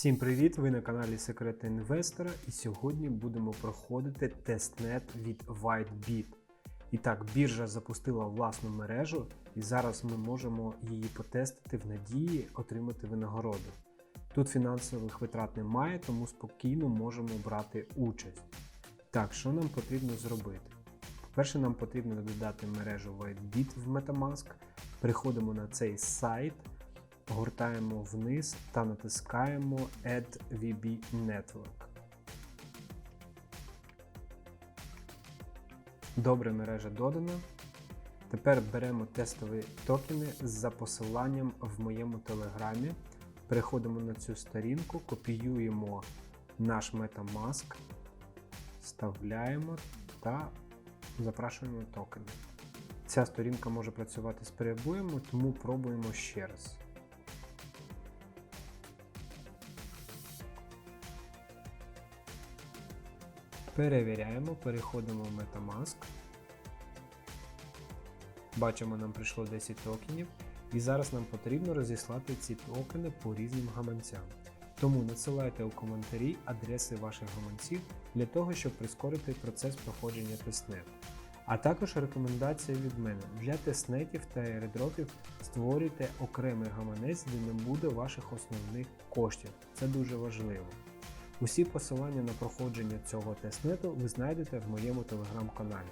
Всім привіт! Ви на каналі Секрети Інвестора і сьогодні будемо проходити тестнет від WhiteBit. І так, біржа запустила власну мережу, і зараз ми можемо її потестити в надії отримати винагороду. Тут фінансових витрат немає, тому спокійно можемо брати участь. Так, що нам потрібно зробити? По-перше, нам потрібно додати мережу WhiteBit в Metamask. Переходимо на цей сайт, гортаємо вниз та натискаємо Add VB Network. Добре, мережа додана. Тепер беремо тестові токени за посиланням в моєму телеграмі. Переходимо на цю сторінку, копіюємо наш Metamask, вставляємо та запрашуємо токени. Ця сторінка може працювати з перебоями, тому пробуємо ще раз. Перевіряємо, переходимо в Metamask. Бачимо, нам прийшло 10 токенів. І зараз нам потрібно розіслати ці токени по різним гаманцям. Тому надсилайте у коментарі адреси ваших гаманців для того, щоб прискорити процес проходження тестнету. А також рекомендація від мене для тестнетів та аеродропів створюйте окремий гаманець, де не буде ваших основних коштів. Це дуже важливо. Усі посилання на проходження цього тестнету ви знайдете в моєму телеграм-каналі.